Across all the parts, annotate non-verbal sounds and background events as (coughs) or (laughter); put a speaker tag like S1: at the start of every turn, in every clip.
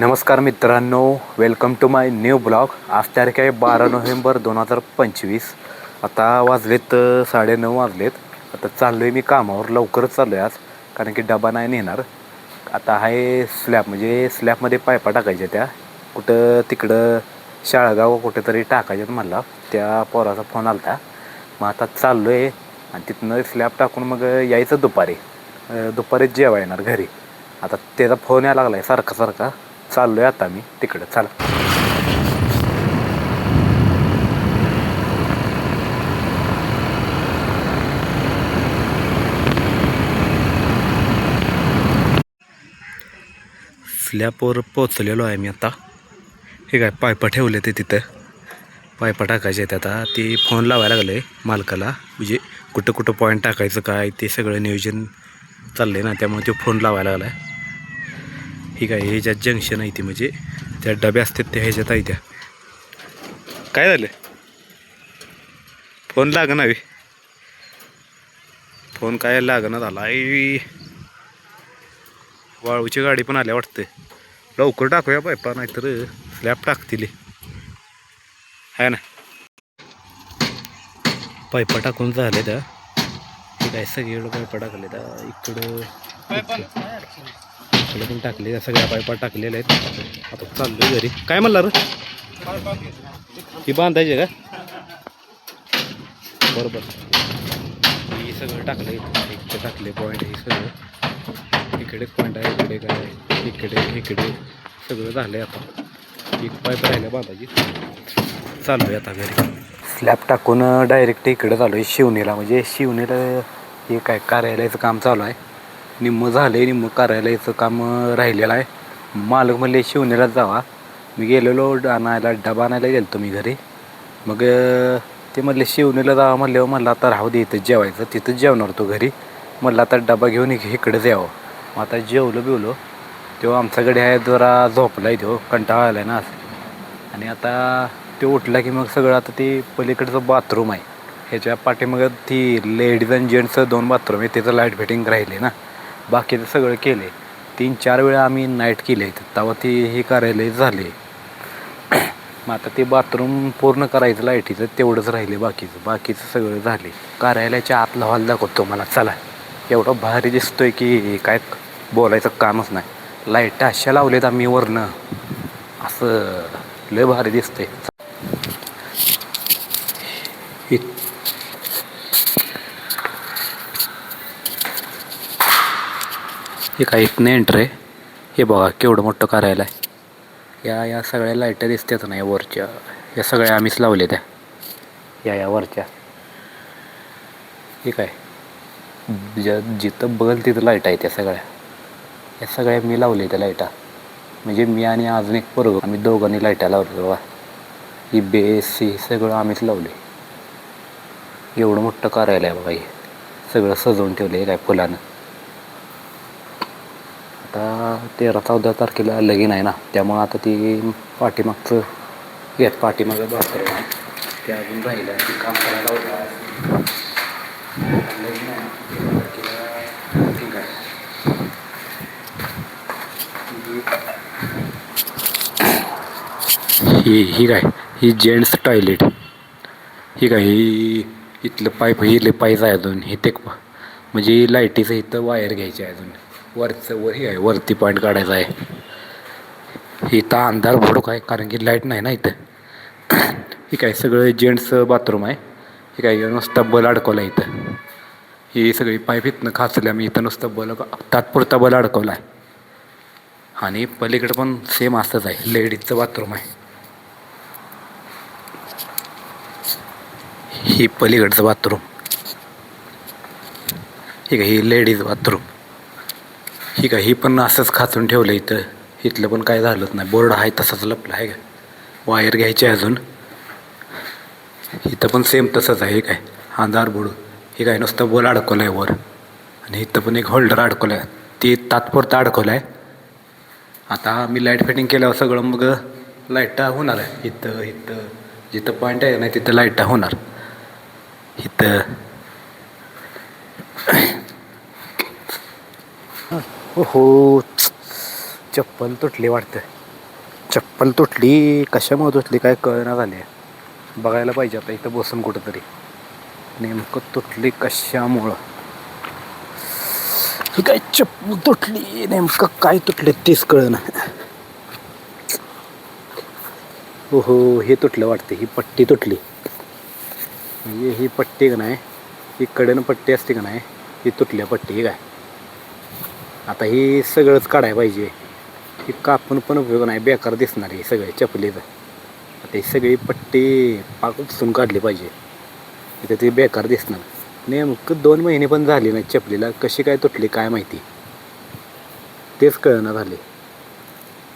S1: नमस्कार मित्रांनो welcome to my new blog आज तारीख आहे बारा नोव्हेंबर दोन हजार पंचवीस. आता वाजलेत साडेनऊ वाजलेत. आता चाललो आहे मी कामावर लवकरच चाललो आहे आज कारण की डबा नाही नेणार. आता आहे स्लॅब म्हणजे स्लॅबमध्ये पायपा टाकायच्या त्या. कुठं तिकडं शाळगाव कुठेतरी टाकायच्यात मला त्या पोराचा फोन आला होता मग आता चाललो आहे आणि तिथनं स्लॅब टाकून मग यायचं दुपारी. दुपारी जेवा येणार घरी. आता त्याचा फोन यायला लागला आहे सारखा सारखा. चाललो आहे आता मी. तिकडं चला. स्लॅपवर पोचलेलो आहे मी आता. हे काय पायपा ठेवले ते तिथं. पायपा टाकायचे आहेत आता. ते फोन लावायला लागलं आहे मालकाला. म्हणजे कुठं कुठं पॉईंट टाकायचं काय ते सगळं नियोजन चाललं आहे ना त्यामुळे तो फोन लावायला लागला आहे ठीक आहे हे जंक्शन आहे ती म्हणजे त्या डब्या असतात त्या ह्याच्यात आहे त्या. काय झालं? फोन लागणार हवी फोन काय लागणार झाला वाळूची गाडी पण आल्या वाटते. लवकर टाकूया पायपा नाहीतर स्लॅब टाकतील. आहे ना. पायपा टाकून झाले त्या ठीक आहे सगळीकडं पायपा टाकले त्या इकडं इकडे पण टाकले सगळ्या पायपा टाकलेल्या आहेत. आता चाललो घरी. काय म्हणला रे? ही बांधायची का? बरोबर. ही सगळं टाकलं इकडे टाकले पॉईंट हे सगळं. इकडे पॉईंट आहे इकडे काय आहे, इकडे इकडे. सगळं झालं आहे आता. एक पाईप राहिलं बांधायची. चालू आहे आता घरी. स्लॅब टाकून डायरेक्ट इकडे चालू आहे शिवणीला. म्हणजे शिवणीला हे काय कार्यालयाचं काम चालू आहे. निम्मं झालं आहे निम्मं कार्यालयाचं काम राहिलेलं आहे. मालक म्हणले शिवनेला जावा. मी गेलेलो आणायला डबा आणायला गेलो तुम्ही घरी. मग ते म्हणले शिवनेला जावा म्हणल्यावर हो, म्हणलं आता राहू दे इथं जेवायचं. तिथंच जेवणार तो घरी. म्हणलं आता डबा घेऊन इक- इकडंच यावं मग आता जेवलो बिवलो. तेव्हा आमच्याकडे आहे जरा झोपला आहे तो कंटाळा आला आहे ना. असं आणि आता ते उठला की मग सगळं आता ते पलीकडचं बाथरूम आहे. ह्याच्या पाठीमागं ती लेडीज आणि जेंट्सचं दोन बाथरूम आहे त्याचं लाइट फिटिंग राहिले ना. बाकीचं सगळं केलं. आहे तीन चार वेळा आम्ही नाईट केले आहेत तेव्हा ते हे कार्यालय झाले. मग आता ते बाथरूम पूर्ण करायचं लाईटीचं तेवढंच राहिले बाकीचं. बाकीचं सगळं झाले. कार्यालयाच्या आतला हॉल दाखवतो मला. चला. एवढं भारी दिसतोय की काय बोलायचं कामच नाही. लाइट अशा लावलेत आम्ही वरनं. असं लय भारी दिसतंय. हे काय इथनं एंटर आहे हे बघा केवढं मोठं कार्यालय आहे. या या सगळ्या लाईट्या दिसतात ना या वरच्या. या सगळ्या आम्हीच लावल्या त्या या या वरच्या. हे काय? ज्या जिथं बघल तिथं लाइट आहे त्या सगळ्या. या सगळ्या मी लावले त्या लाईटा म्हणजे मी आणि अजून एक पोरग. आम्ही दोघांनी लाईटा लावल्या बाबा ही बेस ही सगळं आम्हीच लावले एवढं मोठं कार्यालय आहे बघा हे. सगळं सजवून ठेवलं आहे काय फुलानं आता तेरा चौदा तारखेला लगीन आहे ना त्यामुळं आता ती पाठीमागचं येत पाठीमागं बाथरूम आहे. ते अजून राहिलं आहे काम करायला होतं लगीन आहे ना, तेरा तारखेला ठीक आहे. ही ही काय ही जेंट्स टॉयलेट. ही काय ही इथलं पाईप ही इथले पाईप आहे अजून हे ते म्हणजे लाईटीचं इथं वायर घ्यायची आहे अजून. वरचं वर हे आहे वरती पॉईंट काढायचा आहे. इथं अंधार भडूक आहे कारण की लाइट नाही ना इथं. (coughs) ठीक आहे सगळं जेंट्स बाथरूम आहे. ठीक आहे नुसतं बल अडकवला आहे इथं. ही सगळी पाईप इथनं खाचल्या मी इथं नुसतं बल तात्पुरता बल अडकवला आहे. आणि पलीकडे पण सेम असंच आहे लेडीजचं बाथरूम आहे. ही पलीकडचं बाथरूम ठीक आहे ही लेडीज बाथरूम ही का ही पण असंच खाचून ठेवलं इथं. इथलं पण काय झालंच नाही. बोर्ड आहे तसाच लपला आहे. का वायर घ्यायची अजून. इथं पण सेम तसंच आहे हे काय? अंधार बुड हे काय नुसतं बोल अडकवलं आहे वर. आणि इथं पण एक होल्डर अडकवलं आहे ते तात्पुरतं अडकवलं आहे आता मी लाइट फिटिंग केल्यावर सगळं मग लाईटा होणार आहे. इथं इथं. जिथं पॉईंट आहे ना तिथं लाईटा होणार. इथं. हो चप्पल तुटली वाटतं. चप्पल तुटली कशामुळे तुटली काय कळना झाली बघायला पाहिजे आता इथं बसून कुठंतरी. नेमकं तुटली कशामुळं? ही काय चप्पल तुटली नेमकं काय तुटले तेच कळना. हो हो हे तुटलं वाटते ही पट्टी तुटली. म्हणजे ही पट्टी का नाही ही कडन पट्टी असते का नाही ही तुटल्या पट्टी काय? आता ही सगळंच काढायला पाहिजे. ही कापून पण उपयोग नाही बेकार दिसणार ही सगळे चपलीचं. आता ही सगळी पट्टी पाक उपसून काढली पाहिजे. इथे ती बेकार दिसणार. नेमकं दोन महिने पण झाले नाही चपलीला कशी काय तुटली काय माहिती. तेच कळना झाले.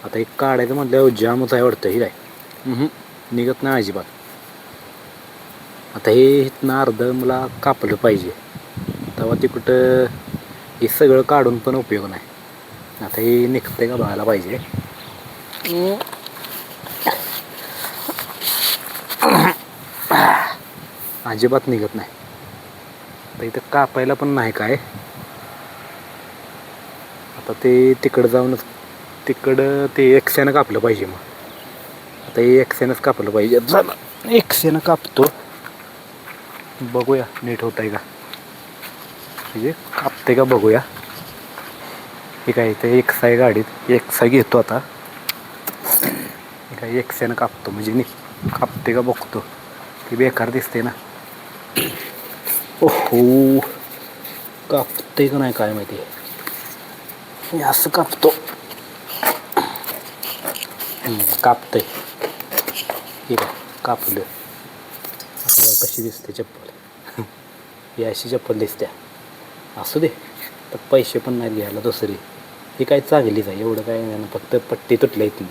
S1: आता एक काढायचं म्हटल्यावर जामच आहे वाटतं ही काय. निघत नाही अजिबात. आता हे इथनं अर्ध मला कापलं पाहिजे. तेव्हा ते कुठं हे सगळं काढून पण उपयोग नाही. आता हे निघतंय का बघायला पाहिजे. अजिबात निघत नाही. आता इथं कापायला पण नाही काय. आता ते तिकडं जाऊनच तिकडं ते एक्सेनं कापलं पाहिजे मग. आता हे एकशेनंच कापलं पाहिजे. झालं. एकशेनं कापतो. बघूया नीट होत आहे का. म्हणजे कापते का बघूया. हे काय ते एक्स आहे गाडीत एक्सा घेतो आता. हे काय एकशेनं कापतो म्हणजे नि कापते का बघतो. ती बेकार दिसते ना. ओहो कापते का नाही काय माहिती. मी असं कापतो. हम्म, कापतंय ठीक आहे कापलं. कशी दिसते चप्पल. ही अशी चप्पल दिसते. असू दे. तर पैसे पण नाही घ्यायला दुसरी. ही काय चांगलीच आहे. एवढं काय नाही. ना, फक्त पट्टी तुटली इथली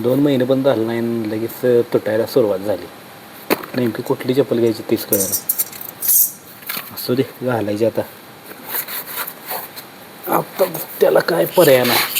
S1: दोन महिने पण झालं नाही आणि लगेच तुटायला सुरुवात झाली. नेमकी कुठली चप्पल घ्यायची तीच कळलं असू दे. घालायची आता. आता त्याला काय पर्याय नाही.